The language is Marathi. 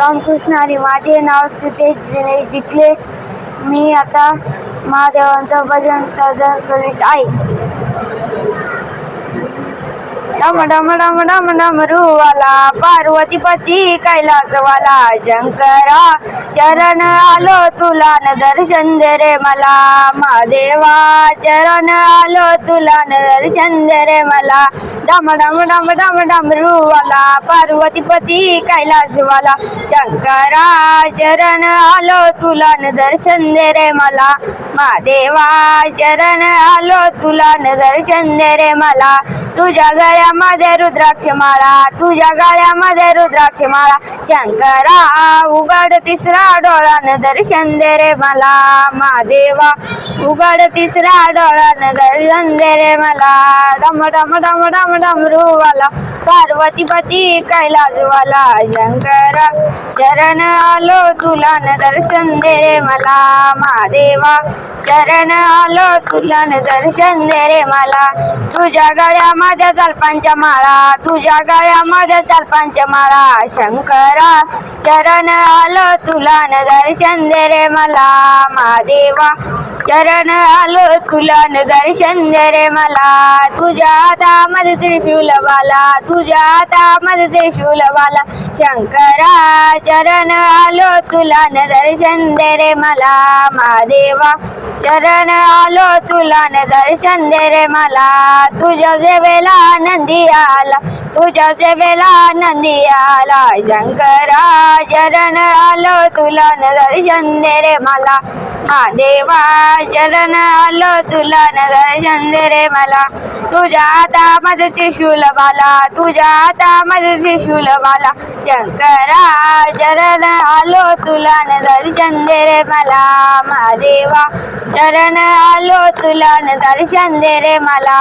रामकृष्ण आणि माझे नाव श्रुतेश दिनेश डिकले मी आता महादेवांचं भजन सादर करीत आहे. डम डम डम डम डमरूवाला पार्वतीपती कैलासवाला शंकरा चरण आलो तुला न दर्शन दे रे मला महादेवा चरण आलो तुला न दर्शन दे रे मला. डम डम डम डम डमरूवाला पार्वतीपती कैलासवाला शंकरा चरण आलो तुला न दर्शन दे रे मला. महादेवा चरण आलो तुला न दर्शन दे रे मला. तुझ्या गळ्यामध्ये रुद्राक्ष माळा तुझ्या गळ्यामध्ये रुद्राक्ष माळा शंकरा उघड तिसरा डोळान दर्शन दे रे मला महादेवा उघड तिसरा डोळान दर्शन दे रे मला. डम डम डम डम डमरूवाला पार्वतीपती कैलाजवाला शंकरा शरण आलो तुला न दर्शन दे रे मला महादेवा शरण आलो तुला न दर्शन दे रे मला. तुझ्या गळ्यामध्ये चालपांच्या माळा तुझ्या गळ्यामध्ये चालपांच्या माळा. शंकरा शरण आलो तुला न दर्शन दे रे मला महादेवा शरण आलो तुला न दर्शन दे रे मला तुझ्या हातामध्ये त्रिशूल वाला तुझ्या हातामध्ये त्रिशूल वाला शंकरा चरण आलो तुला न दर्शन दे रे मला महादेवा शरण आलो तुला न दर्शन दे रे मला. तुझ्या सेवेला नंदी आला तुझ्या सेवेला नंदी आला. शंकरा शरण आलो तुला न दर्शन दे रे मला. महादेवा शरण आलो तुला न दर्शन दे रे मला. तुझ्या हातामध्ये त्रिशूल बाला तुझ्या हातामध्ये त्रिशूल बाला. शंकरा शरण आलो तुला न दर्शन दे रे मला. महादेवा शरण आलो तुला न दर्शन दे रे मला.